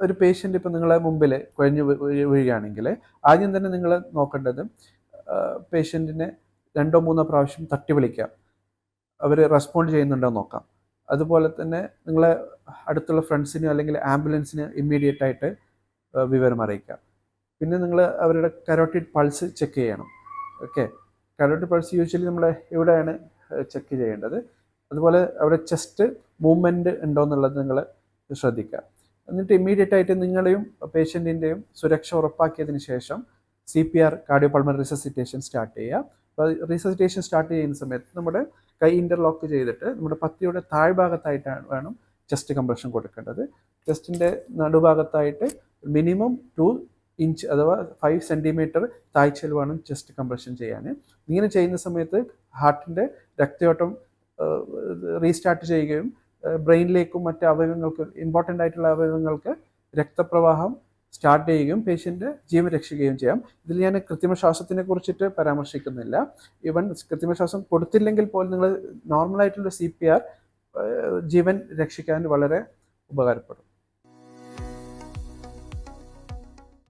ഒരു പേഷ്യന്റ് ഇപ്പം നിങ്ങളെ മുമ്പിൽ കുഴഞ്ഞു വീഴുകയാണെങ്കിൽ ആദ്യം തന്നെ നിങ്ങൾ നോക്കേണ്ടത് പേഷ്യന്റിനെ രണ്ടോ മൂന്നോ പ്രാവശ്യം തട്ടി വിളിക്കാം. അവർ റെസ്പോണ്ട് ചെയ്യുന്നുണ്ടോ നോക്കാം. അതുപോലെ തന്നെ നിങ്ങളെ അടുത്തുള്ള ഫ്രണ്ട്സിനോ അല്ലെങ്കിൽ ആംബുലൻസിന് ഇമ്മീഡിയറ്റ് ആയിട്ട് വിവരം അറിയിക്കാം. പിന്നെ നിങ്ങൾ അവരുടെ കരോട്ടിഡ് പൾസ് ചെക്ക് ചെയ്യണം. ഓക്കെ? കരോട്ടിഡ് പൾസ് യൂഷ്വലി നമ്മൾ എവിടെയാണ് ചെക്ക് ചെയ്യേണ്ടത്? അതുപോലെ അവരുടെ ചെസ്റ്റ് മൂവ്മെന്റ് ഉണ്ടോ എന്നുള്ളത് നിങ്ങൾ ശ്രദ്ധിക്കുക എന്നിട്ട് ഇമ്മീഡിയറ്റ് ആയിട്ട് നിങ്ങളെയും പേഷ്യന്റിന്റെയും സുരക്ഷ ഉറപ്പാക്കിയതിന് ശേഷം C P R cardio pulmonary resuscitation start ചെയ്യുക അപ്പോൾ റിസസിറ്റേഷൻ സ്റ്റാർട്ട് ചെയ്യുന്ന സമയത്ത് നമ്മുടെ കൈ ഇന്റർലോക്ക് ചെയ്തിട്ട് നമ്മുടെ പത്തിയുടെ താഴ്ഭാഗത്തായിട്ടാണ് വേണം ചെസ്റ്റ് കംപ്രഷൻ കൊടുക്കേണ്ടത്. ചെസ്റ്റിന്റെ നടുഭാഗത്തായിട്ട് മിനിമം ടു ഇഞ്ച് അഥവാ ഫൈവ് സെന്റിമീറ്റർ താഴ്ചയിൽ വേണം ചെസ്റ്റ് കംപ്രഷൻ ചെയ്യാൻ. ഇങ്ങനെ ചെയ്യുന്ന സമയത്ത് ഹാർട്ടിന്റെ രക്തയോട്ടം റീസ്റ്റാർട്ട് ചെയ്യുകയും ബ്രെയിനിലേക്കും മറ്റ് അവയവങ്ങൾക്ക് ഇമ്പോർട്ടന്റ് ആയിട്ടുള്ള അവയവങ്ങൾക്ക് രക്തപ്രവാഹം സ്റ്റാർട്ട് ചെയ്യുകയും പേഷ്യന്റ് ജീവൻ രക്ഷിക്കുകയും ചെയ്യാം. ഇതിൽ ഞാൻ കൃത്രിമ ശ്വാസത്തിനെ കുറിച്ചിട്ട് പരാമർശിക്കുന്നില്ല. ഈവൻ കൃത്രിമ ശ്വാസം കൊടുത്തില്ലെങ്കിൽ പോലും നിങ്ങൾ നോർമലായിട്ടുള്ള സി പി ആർ ജീവൻ രക്ഷിക്കാൻ വളരെ ഉപകാരപ്പെടും.